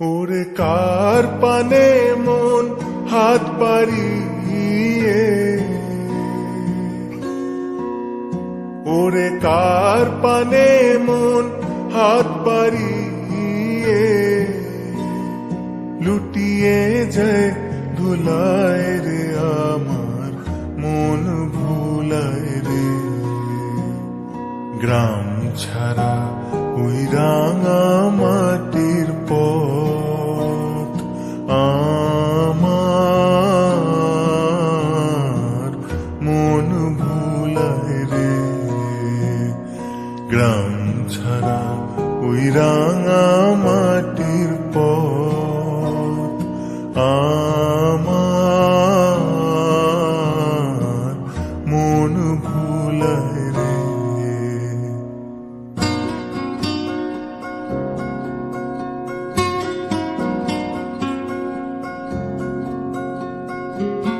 ওরে কার পানে মন হাত পারিয়ে ওরে কার পানে মন হাত পারিয়ে লুটিয়ে যায় ধুলায় রে আমার, মন ভুলায় রে। গ্রাম ছাড়া ওই গ্রাম ছাড়া ওই রাঙা মাটির পথ মন রে। ও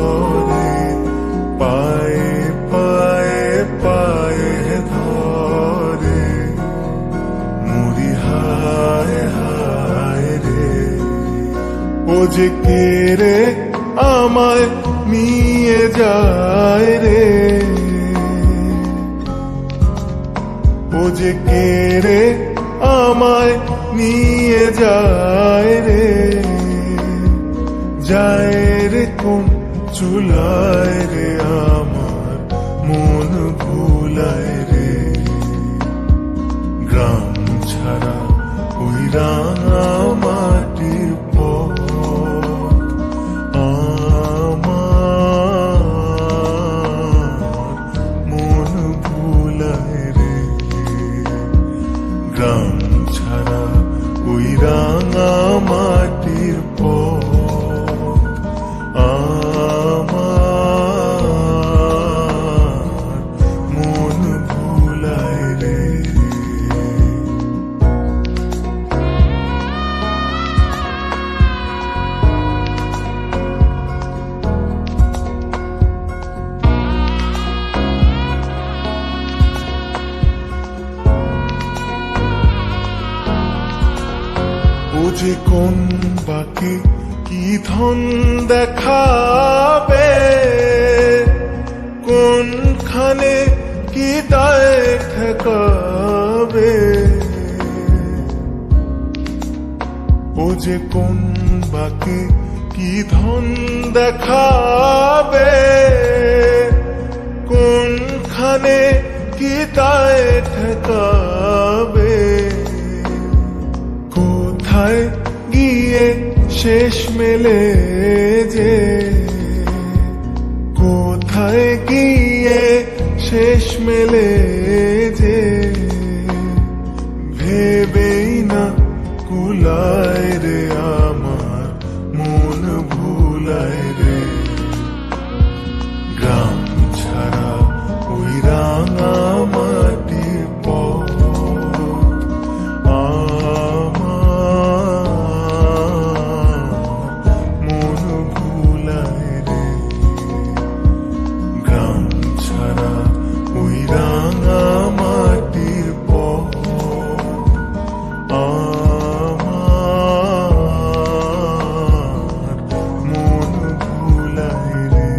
ও যে রে আমায় নিয়ে যায় রে? ও যে রে আমায় নিয়ে যায় রে? যায় রে কোন চুলায় রে আমার? যে কোন বাকি, কি ধন দেখাবে? কোনখানে কি ঠেকাবে ও যে কোন বাকি, কি ধন দেখাবে? কোনখানে কি দায় ঠেকাবে গিয়ে শেষ মেলে যে। কোথায় গিয়ে শেষ মেলে ছাড়া ওই রাঙা মন ভুলায় রে।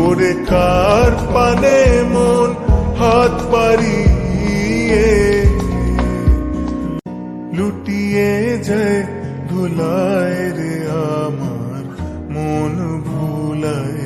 ওরে কার পানে মন হাত লুটিয়ে যায় ধুলায় রে আমার মন ভুলায়